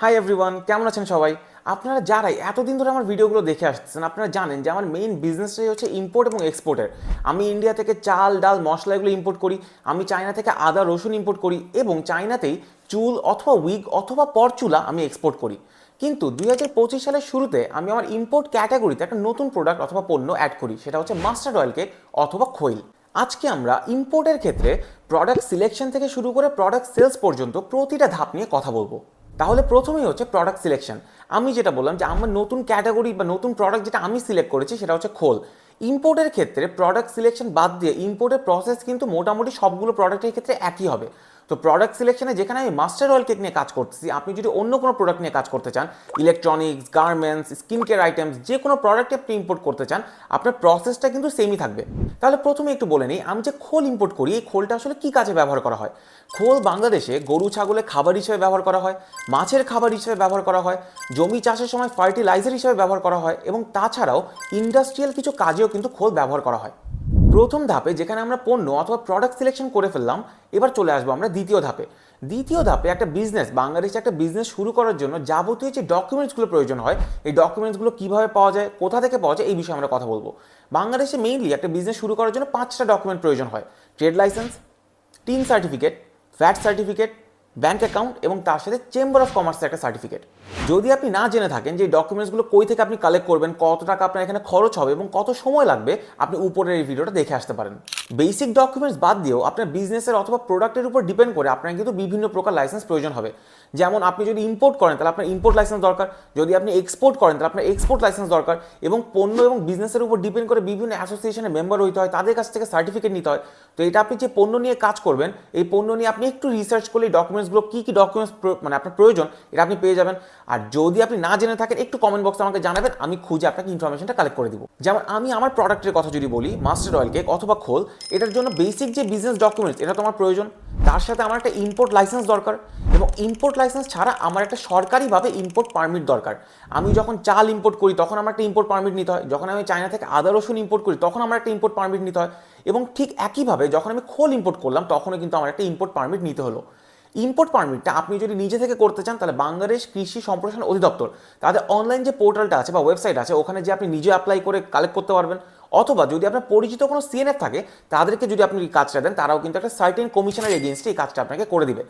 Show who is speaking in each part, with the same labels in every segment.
Speaker 1: Hi everyone কেমন আছেন সবাই? আপনারা যারাই এতদিন ধরে আমার ভিডিওগুলো দেখে আসছেন আপনারা জানেন যে আমার মেইন বিজনেসটাই হচ্ছে ইম্পোর্ট এবং এক্সপোর্টের আমি ইন্ডিয়া থেকে চাল, ডাল মশলা এগুলো ইম্পোর্ট করি, আমি চায়না থেকে আদা, রসুন ইম্পোর্ট করি এবং চায়নাতেই চুল অথবা উইগ অথবা পরচুলা আমি এক্সপোর্ট করি। কিন্তু দুই হাজার পঁচিশ সালের শুরুতে আমি আমার ইম্পোর্ট ক্যাটাগরিতে একটা নতুন প্রোডাক্ট অথবা পণ্য অ্যাড করি, সেটা হচ্ছে মাস্টার্ড অয়েল কেক অথবা খৈল। আজকে আমরা ইম্পোর্টের ক্ষেত্রে প্রোডাক্ট সিলেকশন থেকে শুরু করে প্রোডাক্ট সেলস পর্যন্ত প্রতিটা ধাপ নিয়ে কথা বলব। তাহলে প্রথমেই হচ্ছে প্রোডাক্ট সিলেকশন আমি যেটা বললাম যে আমার নতুন ক্যাটাগরি বা নতুন প্রোডাক্ট যেটা আমি সিলেক্ট করেছি সেটা হচ্ছে খোল। ইম্পোর্টের ক্ষেত্রে প্রোডাক্ট সিলেকশন বাদ দিয়ে ইম্পোর্টের প্রসেস কিন্তু মোটামুটি সবগুলো প্রোডাক্টের ক্ষেত্রে একই হবে। তো প্রোডাক্ট সিলেকশনে যেখানে আমি মাস্টার অয়েল কেক নিয়ে কাজ করতেছি, আপনি যদি অন্য কোনো প্রোডাক্ট নিয়ে কাজ করতে চান electronics garments skin care items যে কোনো প্রোডাক্টে আপনি ইম্পোর্ট করতে চান, আপনার প্রসেসটা কিন্তু সেমই থাকবে। তাহলে প্রথমে একটু বলে নিই, আমি যে খোল ইম্পোর্ট করি, এই খোলটা আসলে কী কাজে ব্যবহার করা হয়? খোল বাংলাদেশে গরু, ছাগলের খাবার হিসেবে ব্যবহার করা হয়, মাছের খাবার হিসেবে ব্যবহার করা হয়, জমি চাষের সময় ফার্টিলাইজার হিসেবে ব্যবহার করা হয় এবং তাছাড়াও ইন্ডাস্ট্রিয়াল কিছু কাজেও কিন্তু খোল ব্যবহার করা হয়। প্রথম ধাপে যেখানে আমরা পণ্য অথবা প্রোডাক্ট সিলেকশন করে ফেললাম, এবার চলে আসব আমরা দ্বিতীয় ধাপে। দ্বিতীয় ধাপে একটা বিজনেস বাংলাদেশে একটা বিজনেস শুরু করার জন্য যাবতীয় যে ডকুমেন্টসগুলো প্রয়োজন হয়, এই ডকুমেন্টসগুলো কীভাবে পাওয়া যায়, কোথা থেকে পাওয়া যায়, এই বিষয়ে আমরা কথা বলব। বাংলাদেশে মেইনলি একটা বিজনেস শুরু করার জন্য পাঁচটা ডকুমেন্ট প্রয়োজন হয়। Trade licence TIN certificate VAT certificate bank account এবং তার সাথে চেম্বার অফ কমার্সের একটা সার্টিফিকেট যদি আপনি না জেনে থাকেন যে ডকুমেন্টসগুলো কই থেকে আপনি কালেক্ট করবেন, কত টাকা আপনার এখানে খরচ হবে এবং কত সময় লাগবে, আপনি উপরের এই ভিডিওটা দেখে আসতে পারেন। বেসিক ডকুমেন্টস বাদ দিয়েও আপনার বিজনেসের অথবা প্রোডাক্টের উপর ডিপেন্ড করে আপনার কিন্তু বিভিন্ন প্রকার লাইসেন্স প্রয়োজন হবে। যেমন আপনি যদি ইম্পোর্ট করেন, তাহলে আপনার ইম্পোর্ট লাইসেন্স দরকার। যদি আপনি এক্সপোর্ট করেন, তাহলে আপনার এক্সপোর্ট লাইসেন্স দরকার এবং পণ্য এবং বিজনেসের উপর ডিপেন্ড করে বিভিন্ন অ্যাসোসিয়েশনের মেম্বার হইতে হয়, তাদের কাছ থেকে সার্টিফিকেট নিতে হয়। তো এটা আপনি যে পণ্য নিয়ে কাজ করবেন, এই পণ্য নিয়ে আপনি একটু রিসার্চ করলে ডকুমেন্টসগুলো কী কী ডকুমেন্টস মানে আপনার প্রয়োজন, এটা আপনি পেয়ে যাবেন। আর যদি আপনি না জেনে থাকেন, একটু কমেন্ট বক্সে আমাকে জানাবেন, আমি খুঁজে আপনাকে ইনফরমেশনটা কালেক্ট করে দিব। যেমন আমি আমার প্রোডাক্টের কথা যদি বলি মাস্টার অয়েল কেক অথবা খোল এটার জন্য বেসিক যে বিজনেস ডকুমেন্টস এটা তোমার প্রয়োজন। তার সাথে আমার একটা ইম্পোর্ট লাইসেন্স দরকার এবং ইম্পোর্ট লাইসেন্স ছাড়া আমার একটা সরকারিভাবে ইম্পোর্ট পারমিট দরকার। আমি যখন চাল ইম্পোর্ট করি, তখন আমার একটা ইম্পোর্ট পারমিট নিতে হয়। যখন আমি চায়না থেকে আদা রসুন ইম্পোর্ট করি, তখন আমার একটা ইম্পোর্ট পারমিট নিতে হয়। এবং ঠিক একইভাবে যখন আমি খোল ইম্পোর্ট করলাম, তখনও কিন্তু আমার একটা ইম্পোর্ট পারমিট নিতে হলো। ইম্পোর্ট পারমিটটা আপনি যদি নিজে থেকে করতে চান, তাহলে বাংলাদেশ কৃষি সম্প্রসারণ অধিদপ্তর, তাদের অনলাইন যে পোর্টালটা আছে বা ওয়েবসাইট আছে, ওখানে যে আপনি নিজে অ্যাপ্লাই করে কালেক্ট করতে পারবেন। অথবা যদি আপনার পরিচিত কোনো সিএনএফ থাকে, তাদেরকে যদি আপনি এই কাজটা দেন, তারাও কিন্তু একটা সার্টেন কমিশনের এগেনস্টে এই কাজটা আপনাকে করে দিবে।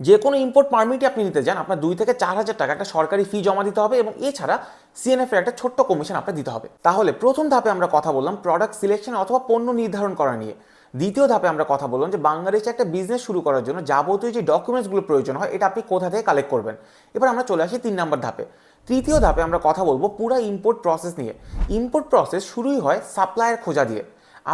Speaker 1: যে কোনো ইম্পোর্ট পারমিটই আপনি নিতে যান আপনার দুই থেকে চার হাজার টাকা একটা সরকারি ফি জমা দিতে হবে এবং এছাড়া সিএনএফ এর একটা ছোট্ট কমিশন আপনার দিতে হবে। তাহলে প্রথম ধাপে আমরা কথা বললাম প্রোডাক্ট সিলেকশন অথবা পণ্য নির্ধারণ করা নিয়ে। দ্বিতীয় ধাপে আমরা কথা বললাম যে বাংলাদেশে একটা বিজনেস শুরু করার জন্য যাবতীয় যে ডকুমেন্টসগুলো প্রয়োজন হয়, এটা আপনি কোথা থেকে কালেক্ট করবেন? এবার আমরা চলে আসি তিন নম্বর ধাপে। তৃতীয় ধাপে আমরা কথা বলব পুরো ইম্পোর্ট প্রসেস নিয়ে। ইম্পোর্ট প্রসেস শুরুই হয় সাপ্লায়ার খোঁজা দিয়ে।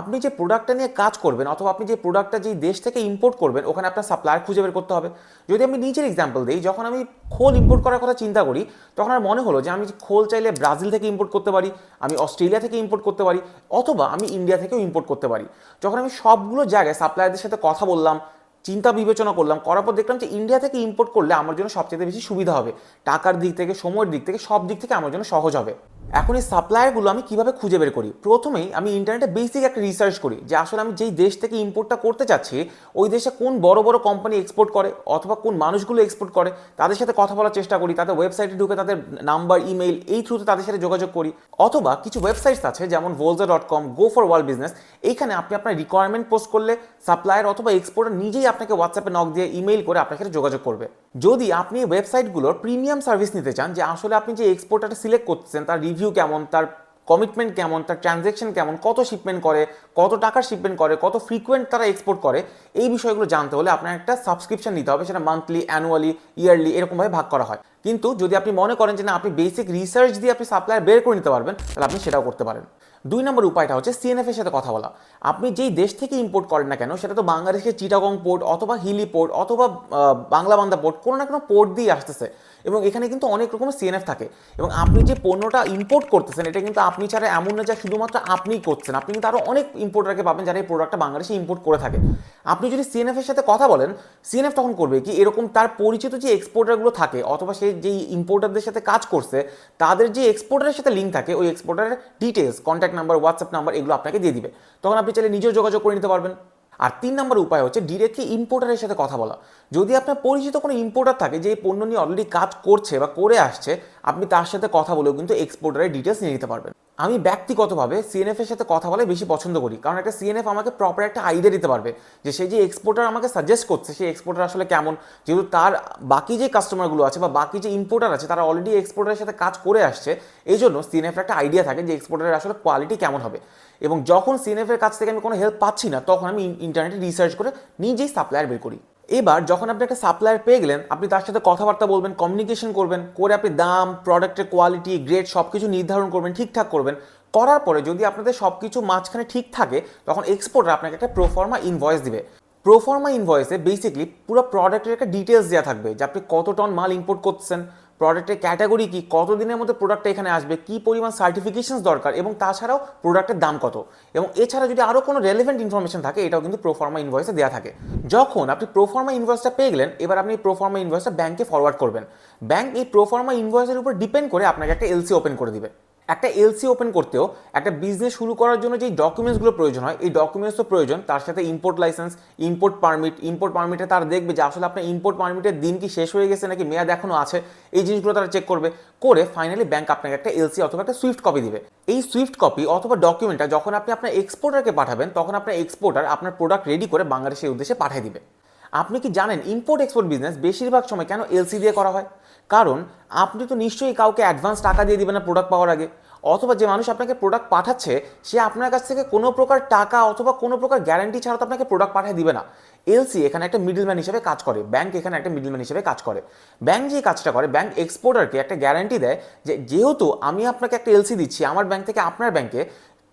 Speaker 1: আপনি যে প্রোডাক্টটা নিয়ে কাজ করবেন অথবা আপনি যে প্রোডাক্টটা যেই দেশ থেকে ইম্পোর্ট করবেন, ওখানে আপনার সাপ্লায়ার খুঁজে বের করতে হবে। যদি আমি নিজের এক্সাম্পল দিই, যখন আমি খোল ইম্পোর্ট করার কথা চিন্তা করি, তখন আমার মনে হলো যে আমি খোল চাইলে ব্রাজিল থেকে ইম্পোর্ট করতে পারি, আমি অস্ট্রেলিয়া থেকে ইম্পোর্ট করতে পারি, অথবা আমি ইন্ডিয়া থেকেও ইম্পোর্ট করতে পারি। যখন আমি সবগুলো জায়গায় সাপ্লায়ারদের সাথে কথা বললাম চিন্তা বিবেচনা করলাম, করার পর দেখলাম যে ইন্ডিয়া থেকে ইম্পোর্ট করলে আমার জন্য সবচেয়ে বেশি সুবিধা হবে। টাকার দিক থেকে, সময়ের দিক থেকে, সব দিক থেকে আমার জন্য সহজ হবে। এখন এই সাপ্লায়ারগুলো আমি কীভাবে খুঁজে বের করি? প্রথমেই আমি ইন্টারনেটে বেসিক একটা রিসার্চ করি যে আসলে আমি যেই দেশ থেকে ইম্পোর্টটা করতে চাচ্ছি, ওই দেশে কোন বড় বড় কোম্পানি এক্সপোর্ট করে অথবা কোন মানুষগুলো এক্সপোর্ট করে, তাদের সাথে কথা বলার চেষ্টা করি, তাদের ওয়েবসাইটে ঢুকে তাদের নাম্বার ইমেল এই থ্রুতে তাদের সাথে যোগাযোগ করি। অথবা কিছু ওয়েবসাইটস আছে যেমন Volza dot com go for world business এইখানে আপনি আপনার রিকোয়ারমেন্ট পোস্ট করলে সাপ্লায়ার অথবা এক্সপোর্টার নিজেই আপনাকে হোয়াটসঅ্যাপে নক দিয়ে ইমেল করে আপনার সাথে যোগাযোগ করবে। যদি আপনি ওয়েবসাইটগুলোর প্রিমিয়াম সার্ভিস নিতে চান, যে আসলে আপনি যে এক্সপোর্টারটা সিলেক্ট করতেছেন, তার রিভিউ কেমন, তার কমিটমেন্ট কেমন, তার ট্রানজ্যাকশন কেমন, কত শিপমেন্ট করে, কত টাকার শিপমেন্ট করে, কত ফ্রিকোয়েন্ট তারা এক্সপোর্ট করে, এই বিষয়গুলো জানতে হলে আপনার একটা সাবস্ক্রিপশন নিতে হবে, সেটা মান্থলি অ্যানুয়ালি ইয়ারলি এরকমভাবে ভাগ করা হয়। কিন্তু যদি আপনি মনে করেন যে না, আপনি বেসিক রিসার্চ দিয়ে আপনি সাপ্লায়ার বের করে নিতে পারবেন, তাহলে আপনি সেটাও করতে পারেন। দুই নম্বর উপায়টা হচ্ছে সিএনএফ এর সাথে কথা বলা। আপনি যেই দেশ থেকে ইম্পোর্ট করেন না কেন, সেটা তো বাংলাদেশের চিটাগং পোর্ট অথবা হিলি পোর্ট অথবা বাংলাবান্ধা পোর্ট কোনো না কোনো পোর্ট দিয়ে আসতেছে। এবং এখানে কিন্তু অনেক রকমের সিএনএফ থাকে। এবং আপনি যে পণ্যটা ইম্পোর্ট করতেছেন, এটা কিন্তু আপনি ছাড়া এমন না যা শুধুমাত্র আপনিই করছেন। আপনি কিন্তু আরও অনেক ইম্পোর্টারকে পাবেন যারা এই প্রোডাক্টটা বাংলাদেশে ইম্পোর্ট করে থাকে। আপনি যদি সিএনএফ এর সাথে কথা বলেন সিএনএফ তখন করবে কি, এরকম তার পরিচিত যে এক্সপোর্টারগুলো থাকে, অথবা সে যেই ইম্পোর্টারদের সাথে কাজ করছে, তাদের যে এক্সপোর্টারের সাথে লিঙ্ক থাকে, ওই এক্সপোর্টারের details contact number WhatsApp number এগুলো আপনাকে দিয়ে দিবে। তখন আপনি চাইলে নিজেও যোগাযোগ করে নিতে পারবেন। আর তিন নম্বর উপায় হচ্ছে ডিরেক্টলি ইম্পোর্টারের সাথে কথা বলা। যদি আপনার পরিচিত কোনো ইম্পোর্টার থাকে, যে পণ্য নিয়ে অলরেডি কাজ করছে বা করে আসছে, আপনি তার সাথে কথা বলেও কিন্তু এক্সপোর্টারের ডিটেলস নিয়ে নিতে পারবেন। আমি ব্যক্তিগতভাবে সিএনএফের সাথে কথা বলে বেশি পছন্দ করি। কারণ একটা সিএনএফ আমাকে প্রপার একটা আইডিয়া দিতে পারবে যে সেই যে এক্সপোর্টার আমাকে সাজেস্ট করছে সেই এক্সপোর্টার আসলে কেমন? যেহেতু তার বাকি যে কাস্টমারগুলো আছে বা বাকি যে ইম্পোর্টার আছে, তারা অলরেডি এক্সপোর্টারের সাথে কাজ করে আসছে এই জন্য সিএনএফের একটা আইডিয়া থাকে যে এক্সপোর্টারের আসলে কোয়ালিটি কেমন হবে। এবং যখন সিএনএফের কাছ থেকে আমি কোনো হেল্প পাচ্ছি না, তখন আমি ইন্টারনেটে রিসার্চ করে নিজেই সাপ্লায়ার বের করি। এবার যখন আপনি একটা সাপ্লায়ার পেয়ে গেলেন, আপনি তার সাথে কথাবার্তা বলবেন কমিউনিকেশন করবেন, করে আপনি দাম প্রোডাক্টের কোয়ালিটি গ্রেড সব কিছু নির্ধারণ করবেন, ঠিকঠাক করবেন। করার পরে যদি আপনাদের সব কিছু মাঝখানে ঠিক থাকে, তখন এক্সপোর্টার আপনাকে একটা প্রোফর্মা ইনভয়েস দিবে। প্রোফর্মা ইনভয়েসে বেসিকলি পুরো প্রোডাক্টের একটা ডিটেলস দেওয়া থাকবে যে আপনি কত টন মাল ইম্পোর্ট করছেন প্রোডাক্টের ক্যাটাগরি কি? কতদিনের মধ্যে প্রোডাক্টটা এখানে আসবে? কি পরিমাণ সার্টিফিকেশনস দরকার? এবং তাছাড়াও প্রোডাক্টের দাম কত? এবং এছাড়া যদি আরও কোনো রেলেভেন্ট ইনফরমেশন থাকে, এটাও কিন্তু প্রোফর্মা ইনভয়েসে দেওয়া থাকে। যখন আপনি প্রোফর্মা ইনভয়েসটা পেয়ে গেলেন, এবার আপনি প্রোফর্মা ইনভয়েসটা ব্যাংকে ফরওয়ার্ড করবেন। ব্যাংক এই প্রোফর্মা ইনভয়েসের উপর ডিপেন্ড করে আপনাকে একটা এলসি ওপেন করে দিবে। একটা এলসি ওপেন করতেও একটা বিজনেস শুরু করার জন্য যেই ডকুমেন্টসগুলো প্রয়োজন হয়, এই ডকুমেন্টস তো প্রয়োজন, তার সাথে import license import permit import পারমিটে তারা দেখবে যে আসলে আপনার ইম্পোর্ট পারমিটের দিন কি শেষ হয়ে গেছে নাকি মেয়াদ এখনও আছে, এই জিনিসগুলো তারা চেক করবে, করে ফাইনালি ব্যাংক আপনাকে একটা এলসি অথবা একটা সুইফট কপি দিবে। এই সুইফট কপি অথবা ডকুমেন্টটা যখন আপনি আপনার এক্সপোর্টারকে পাঠাবেন, তখন আপনার এক্সপোর্টার আপনার প্রোডাক্ট রেডি করে বাংলাদেশের উদ্দেশ্যে পাঠিয়ে দিবে। আপনি কি জানেন ইম্পোর্ট এক্সপোর্ট বিজনেস বেশিরভাগ সময় কেন এলসি দিয়ে করা হয়? কারণ আপনি তো নিশ্চয়ই কাউকে অ্যাডভান্স টাকা দিয়ে দিবেন না প্রোডাক্ট পাওয়ার আগে। অথবা যে মানুষ আপনাকে প্রোডাক্ট পাঠাচ্ছে, সে আপনার কাছ থেকে কোনো প্রকার টাকা অথবা কোনো প্রকার গ্যারান্টি ছাড়া তো আপনাকে প্রোডাক্ট পাঠিয়ে দিবে না। এলসি এখানে একটা মিডলম্যান হিসেবে কাজ করে ব্যাংক এখানে একটা মিডলম্যান হিসেবে কাজ করে। ব্যাংক যে কাজটা করে ব্যাংক এক্সপোর্টারকে একটা গ্যারান্টি দেয় যে যেহেতু আমি আপনাকে একটা এলসি দিচ্ছি, আমার ব্যাংক থেকে আপনার ব্যাংকে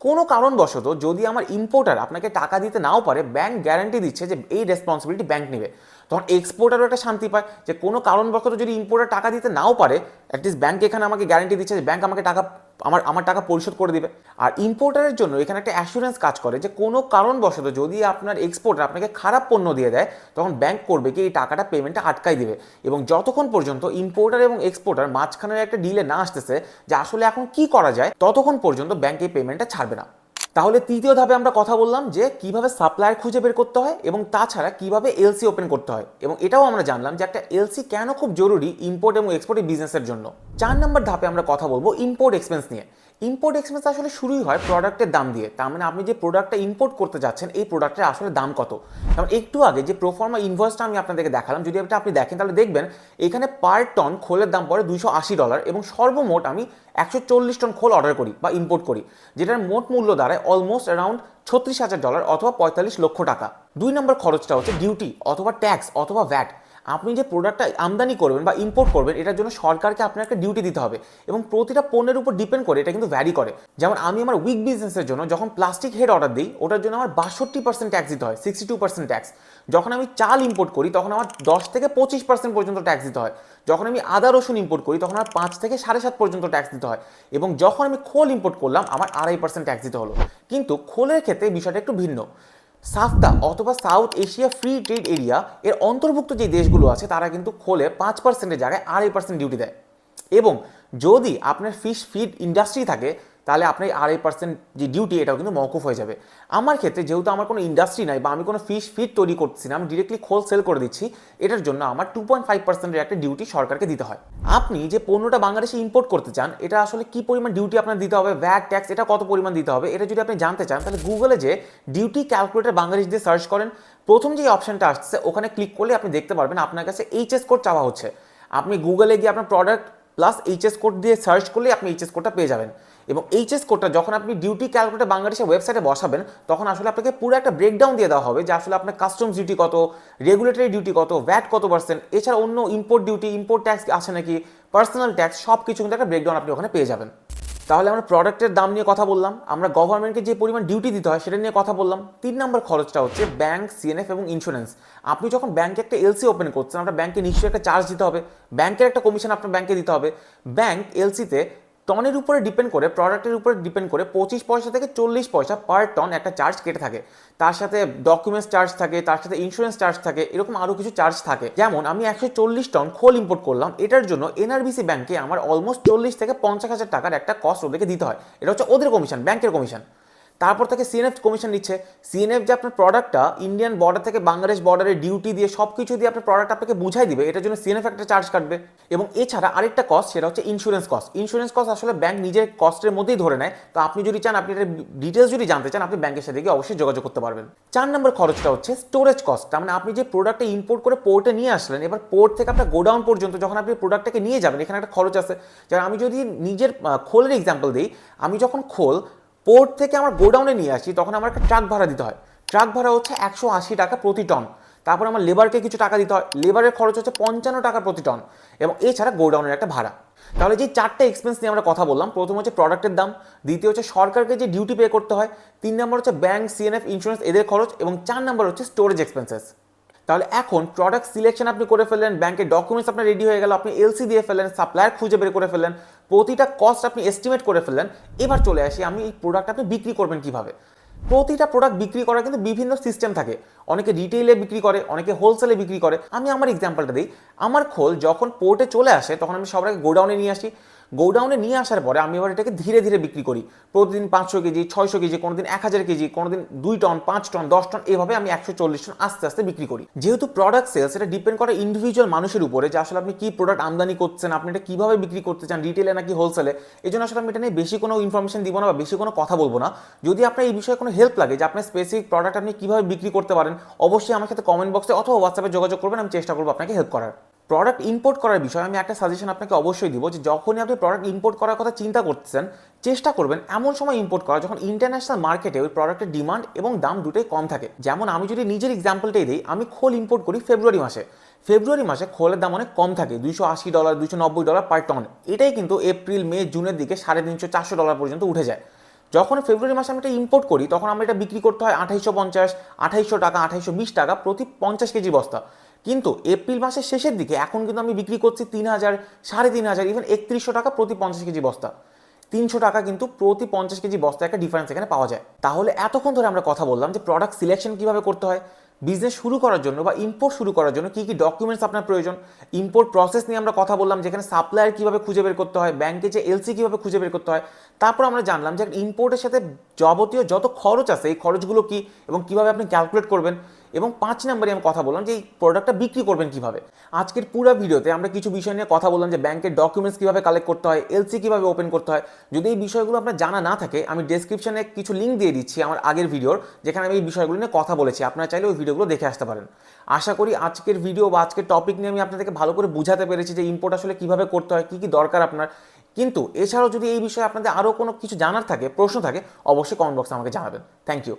Speaker 1: কোনো কারণবশত যদি আমার ইম্পোর্টার আপনাকে টাকা দিতে নাও পারে ব্যাংক গ্যারান্টি দিচ্ছে যে এই রেসপন্সিবিলিটি ব্যাংক নেবে। তখন এক্সপোর্টারও একটা শান্তি পায় যে কোনো কারণবশত যদি ইম্পোর্টার টাকা দিতে নাও পারে অ্যাটলিস্ট ব্যাংক এখানে আমাকে গ্যারান্টি দিচ্ছে যে ব্যাঙ্ক আমাকে টাকা, আমার আমার টাকা পরিশোধ করে দিবে। আর ইম্পোর্টারের জন্য এখানে একটা অ্যাসুরেন্স কাজ করে যে কোনো কারণবশত যদি আপনার এক্সপোর্টার আপনাকে খারাপ পণ্য দিয়ে দেয়, তখন ব্যাংক করবে কি এই টাকাটা পেমেন্টটা আটকাই দিবে। এবং যতক্ষণ পর্যন্ত ইম্পোর্টার এবং এক্সপোর্টার মাঝখানের একটা ডিলে না আসতেছে যে আসলে এখন কি করা যায়, ততক্ষণ পর্যন্ত ব্যাংক এই পেমেন্টটা ছাড়বে না। তাহলে তৃতীয় ধাপে আমরা কথা বললাম যে কীভাবে সাপ্লায়ার খুঁজে বের করতে হয় এবং তাছাড়া কীভাবে এলসি ওপেন করতে হয়। এবং এটাও আমরা জানলাম যে একটা এলসি কেন খুব জরুরি ইম্পোর্ট এবং এক্সপোর্টের বিজনেসের জন্য। চার নম্বর ধাপে আমরা কথা বলব ইম্পোর্ট এক্সপেন্স নিয়ে। ইম্পোর্ট এক্সপেন্স আসলে শুরুই হয় প্রোডাক্টের দাম দিয়ে। তার মানে আপনি যে প্রোডাক্টটা ইম্পোর্ট করতে যাচ্ছেন, এই প্রোডাক্টের আসলে দাম কত? কারণ একটু আগে যে প্রোফর্মা ইনভয়েসটা আমি আপনাদেরকে দেখালাম, যদি এটা আপনি দেখেন, তাহলে দেখবেন এখানে পার টন খোলের দাম পড়ে দুইশো আশি ডলার এবং সর্বমোট আমি একশো চল্লিশ টন খোল অর্ডার করি বা ইম্পোর্ট করি, যেটার মোট মূল্য দাঁড়ায় অলমোস্ট অ্যারাউন্ড ছত্রিশ হাজার ডলার অথবা পঁয়তাল্লিশ লক্ষ টাকা। দুই নম্বর খরচটা হচ্ছে ডিউটি অথবা ট্যাক্স অথবা ভ্যাট আপনি যে প্রোডাক্টটা আমদানি করবেন বা ইম্পোর্ট করবেন, এটার জন্য সরকারকে আপনার একটা ডিউটি দিতে হবে এবং প্রতিটা পণ্যের উপর ডিপেন্ড করে এটা কিন্তু ভ্যারি করে। যেমন আমি আমার উইক বিজনেসের জন্য যখন প্লাস্টিক হেড অর্ডার দিই, ওটার জন্য আমার বাষট্টি পার্সেন্ট ট্যাক্স দিতে হয় সিক্সটি টু পার্সেন্ট ট্যাক্স যখন আমি চাল ইম্পোর্ট করি, তখন আমার দশ থেকে পঁচিশ পার্সেন্ট পর্যন্ত ট্যাক্স দিতে হয়। যখন আমি আদা রসুন ইম্পোর্ট করি, তখন আমার পাঁচ থেকে সাড়ে সাত পর্যন্ত ট্যাক্স দিতে হয় এবং যখন আমি খোল ইম্পোর্ট করলাম, আমার আড়াই পার্সেন্ট ট্যাক্স দিতে হলো। কিন্তু খোলের ক্ষেত্রে বিষয়টা একটু ভিন্ন। সাফতা অথবা south Asia free trade area এর অন্তর্ভুক্ত যে দেশগুলো আছে, তারা কিন্তু খোলে পাঁচ পার্সেন্টের জায়গায় আড়াই পার্সেন্ট ডিউটি দেয়। এবং যদি আপনার ফিশ ফিড ইন্ডাস্ট্রি থাকে তাহলে আপনার আড়াই পার্সেন্ট যে ডিউটি এটাও কিন্তু মৌকুফ হয়ে যাবে। আমার ক্ষেত্রে যেহেতু আমার কোনো ইন্ডাস্ট্রি নাই বা আমি কোনো ফিশ ফিড তৈরি করতেছি না, আমি ডিরেক্টলি খোল সেল করে দিচ্ছি, এটার জন্য আমার টু পয়েন্ট ফাইভ পার্সেন্টের একটা ডিউটি সরকারকে দিতে হয়। আপনি যে পণ্যটা বাংলাদেশে ইম্পোর্ট করতে চান, এটা আসলে কি পরিমাণ ডিউটি আপনার দিতে হবে ভ্যাট ট্যাক্স এটা কত পরিমাণ দিতে হবে, এটা যদি আপনি জানতে চান, তাহলে গুগলে যে ডিউটি ক্যালকুলেটর বাংলাদেশ দিয়ে সার্চ করেন, প্রথম যে অপশনটা আসছে, ওখানে ক্লিক করলে আপনি দেখতে পারবেন আপনার কাছে এইচএস কোড চাওয়া হচ্ছে। আপনি গুগলে গিয়ে আপনার প্রোডাক্ট প্লাস এইচএস কোড দিয়ে সার্চ করলে আপনি এইচএস কোডটা পেয়ে যাবেন। এবং এইচএস কোডটা যখন আপনি ডিউটি ক্যালকুলেটর বাংলাদেশের ওয়েবসাইটে বসাবেন, তখন আসলে আপনাকে পুরো একটা ব্রেকডাউন দিয়ে দেওয়া হবে যে আসলে আপনার কাস্টমস ডিউটি কত রেগুলেটরি ডিউটি কত ভ্যাট কত পার্সেন্ট এছাড়া অন্য ইম্পোর্ট ডিউটি ইম্পোর্ট ট্যাক্স আছে নাকি পার্সোনাল ট্যাক্স সব কিছু কিন্তু একটা ব্রেকডাউন আপনি ওখানে পেয়ে যাবেন। তাহলে আমরা প্রোডাক্টের দাম নিয়ে কথা বললাম, আমরা গভর্নমেন্টকে যে পরিমাণ ডিউটি দিতে হয় সেটা নিয়ে কথা বললাম, তিন নম্বর খরচটা হচ্ছে ব্যাংক সিএনএফ এবং ইন্স্যুরেন্স আপনি যখন ব্যাংকে একটা এলসি ওপেন করছেন, আপনার ব্যাংকে নিশ্চয়ই একটা চার্জ দিতে হবে ব্যাংকের একটা কমিশন আপনার ব্যাংকে দিতে হবে। ব্যাংক এলসিতে টনের উপরে ডিপেন্ড করে প্রোডাক্টের উপরে ডিপেন্ড করে পঁচিশ পয়সা থেকে চল্লিশ পয়সা পার টন একটা চার্জ কেটে থাকে। তার সাথে ডকুমেন্টস চার্জ থাকে, তার সাথে ইন্স্যুরেন্স চার্জ থাকে, এরকম আরও কিছু চার্জ থাকে। যেমন আমি একশো চল্লিশ টন খোল ইম্পোর্ট করলাম, এটার জন্য এনআরবিসি ব্যাংকে আমার অলমোস্ট চল্লিশ থেকে পঞ্চাশ হাজার টাকার একটা কস্ট ওদেরকে দিতে হয়। এটা হচ্ছে ওদের কমিশন ব্যাংকের কমিশন তারপর থেকে সিএনএফ কমিশন নিচ্ছে। সিএনএফ যে আপনার প্রোডাক্টটা ইন্ডিয়ান বর্ডার থেকে বাংলাদেশ বর্ডারে ডিউটি দিয়ে সব কিছু দিয়ে আপনার প্রোডাক্ট আপনাকে বুঝাই দিবে, এটার জন্য সিএনএফ একটা চার্জ কাটবে। এবং এছাড়া আরেকটা কস্ট সেটা হচ্ছে ইন্স্যুরেন্স কস্ট ইন্স্যুরেন্স কস্ট আসলে ব্যাংক নিজের কস্টের মধ্যেই ধরে নেয়। তো আপনি যদি চান, আপনি এটার ডিটেলস যদি জানতে চান, আপনি ব্যাংকের সাথে গিয়ে অবশ্যই যোগাযোগ করতে পারবেন। চার নম্বর খরচটা হচ্ছে স্টোরেজ কস্ট মানে আপনি যে প্রোডাক্টটা ইম্পোর্ট করে পোর্টে নিয়ে আসলেন, এবার পোর্ট থেকে আপনার গোডাউন পর্যন্ত যখন আপনি প্রোডাক্টটাকে নিয়ে যাবেন, এখানে একটা খরচ আছে। যেমন আমি যদি নিজের খোলের এক্সাম্পল দিই, আমি যখন খোল পোর্ট থেকে আমার গোডাউনে নিয়ে আসি, তখন আমার একটা ট্রাক ভাড়া দিতে হয়। ট্রাক ভাড়া হচ্ছে একশো আশি টাকা প্রতি টন তারপর আমার লেবারকে কিছু টাকা দিতে হয়। লেবারের খরচ হচ্ছে পঞ্চান্ন টাকা প্রতি টন এবং এছাড়া গোডাউনের একটা ভাড়া। তাহলে যে চারটে এক্সপেন্স নিয়ে আমরা কথা বললাম, প্রথম হচ্ছে প্রোডাক্টের দাম, দ্বিতীয় হচ্ছে সরকারকে যে ডিউটি পে করতে হয়, তিন নম্বর হচ্ছে ব্যাংক সিএনএফ ইন্স্যুরেন্স এদের খরচ এবং চার নম্বর হচ্ছে স্টোরেজ এক্সপেন্সেস তাহলে এখন প্রোডাক্ট সিলেকশন আপনি করে ফেললেন ব্যাংকের ডকুমেন্টস আপনার রেডি হয়ে গেল, আপনি এলসি দিয়ে ফেললেন সাপ্লায়ার খুঁজে বের করে ফেললেন প্রতিটা কস্ট আপনি এস্টিমেট করে ফেললেন, এবার চলে আসি, আমি এই প্রোডাক্ট আপনি বিক্রি করবেন কীভাবে? প্রতিটা প্রোডাক্ট বিক্রি করার কিন্তু বিভিন্ন সিস্টেম থাকে। অনেকে রিটেইলে বিক্রি করে, অনেকে হোলসেলে বিক্রি করে। আমি আমার এক্সাম্পলটা দিই। আমার খোল যখন পোর্টে চলে আসে, তখন আমি সবাইকে গোডাউনে নিয়ে আসি। গোডাউনে নিয়ে আসার পরে আমি এবার এটাকে ধীরে ধীরে বিক্রি করি। প্রতিদিন পাঁচশো কেজি, ছয়শো কেজি, কোনোদিন এক হাজার কেজি, কোনোদিন দুই টন, পাঁচ টন, দশ টন, এভাবে আমি একশো চল্লিশ টন আস্তে আস্তে বিক্রি করি। যেহেতু প্রোডাক্ট সেলস এটা ডিপেন্ড করে ইন্ডিভিজুয়াল মানুষের উপরে যে আসলে আপনি কি প্রোডাক্ট আমদানি করছেন, আপনি এটা কীভাবে বিক্রি করতে চান রিটেলে নাকি হোলসেলে এই জন্য আসলে আমি এটা নিয়ে বেশি কোনো ইনফরমেশন দিব না বা বেশি কোনো কথা বলব না। যদি আপনার এই বিষয়ে কোনো হেল্প লাগে যে আপনার স্পেসিফিক প্রোডাক্ট আপনি কীভাবে বিক্রি করতে পারেন, অবশ্যই আমার সাথে কমেন্ট বক্সে অথবা হোয়াটসঅ্যাপে যোগাযোগ করবেন, আমি চেষ্টা করব আপনাকে হেল্প করার। প্রোডাক্ট ইম্পোর্ট করার বিষয়ে আমি একটা সাজেশন আপনাকে অবশ্যই দিব যে যখনই আপনি প্রোডাক্ট ইম্পোর্ট করার কথা চিন্তা করতেছেন, চেষ্টা করবেন এমন সময় ইম্পোর্ট করা যখন ইন্টারন্যাশনাল মার্কেটে ওই প্রোডাক্টের ডিমান্ড এবং দাম দুটোই কম থাকে। যেমন আমি যদি নিজের এক্সাম্পলটাই দিই, আমি খোল ইম্পোর্ট করি ফেব্রুয়ারি মাসে। ফেব্রুয়ারি মাসে খোলের দাম অনেক কম থাকে, দুইশো আশি ডলার দুইশো নব্বই ডলার পার টন এটাই কিন্তু এপ্রিল মে জুনের দিকে সাড়ে তিনশো, চারশো ডলার পর্যন্ত উঠে যায়। যখন ফেব্রুয়ারি মাসে আমি এটা ইম্পোর্ট করি, তখন আমরা এটা বিক্রি করতে হয় আঠাইশো পঞ্চাশ, আঠাইশো টাকা, আঠাইশো বিশ টাকা প্রতি পঞ্চাশ কেজি বস্তা। কিন্তু এপ্রিল মাসের শেষের দিকে এখন কিন্তু আমি বিক্রি করছি তিন হাজার, সাড়ে তিন হাজার ইভেন একত্রিশশো টাকা প্রতি পঞ্চাশ কেজি বস্তা। তিনশো টাকা কিন্তু প্রতি পঞ্চাশ কেজি বস্তা একটা ডিফারেন্স এখানে পাওয়া যায়। তাহলে এতক্ষণ ধরে আমরা কথা বললাম যে প্রোডাক্ট সিলেকশন কীভাবে করতে হয় বিজনেস শুরু করার জন্য বা ইম্পোর্ট শুরু করার জন্য কী কী ডকুমেন্টস আপনার প্রয়োজন ইম্পোর্ট প্রসেস নিয়ে আমরা কথা বললাম যেখানে সাপ্লায়ার কীভাবে খুঁজে বের করতে হয় ব্যাংকে যে এলসি কীভাবে খুঁজে বের করতে হয়, তারপর আমরা জানলাম যে ইম্পোর্টের সাথে যাবতীয় যত খরচ আছে, এই খরচগুলো কী এবং কীভাবে আপনি ক্যালকুলেট করবেন এবং পাঁচ নম্বরে আমি কথা বললাম যে এই প্রোডাক্টটা বিক্রি করবেন কীভাবে। আজকের পুরো ভিডিওতে আমরা কিছু বিষয় নিয়ে কথা বললাম যে ব্যাংকের ডকুমেন্টস কীভাবে কালেক্ট করতে হয় এলসি কীভাবে ওপেন করতে হয়। যদি এই বিষয়গুলো আপনার জানা না থাকে, আমি ডেসক্রিপশনে কিছু লিঙ্ক দিয়ে দিচ্ছি আমার আগের ভিডিওর, যেখানে আমি এই বিষয়গুলো নিয়ে কথা বলেছি। আপনারা চাইলে ওই ভিডিওগুলো দেখে আসতে পারেন। আশা করি আজকের ভিডিও বা আজকের টপিক নিয়ে আমি আপনাদেরকে ভালো করে বুঝাতে পেরেছি যে ইম্পোর্ট আসলে কীভাবে করতে হয়, কী কী দরকার আপনার। কিন্তু এছাড়াও যদি এই বিষয়ে আপনাদের আরও কোনো কিছু জানার থাকে, প্রশ্ন থাকে, অবশ্যই কমেন্ট বক্সে আমাকে জানাবেন। Thank you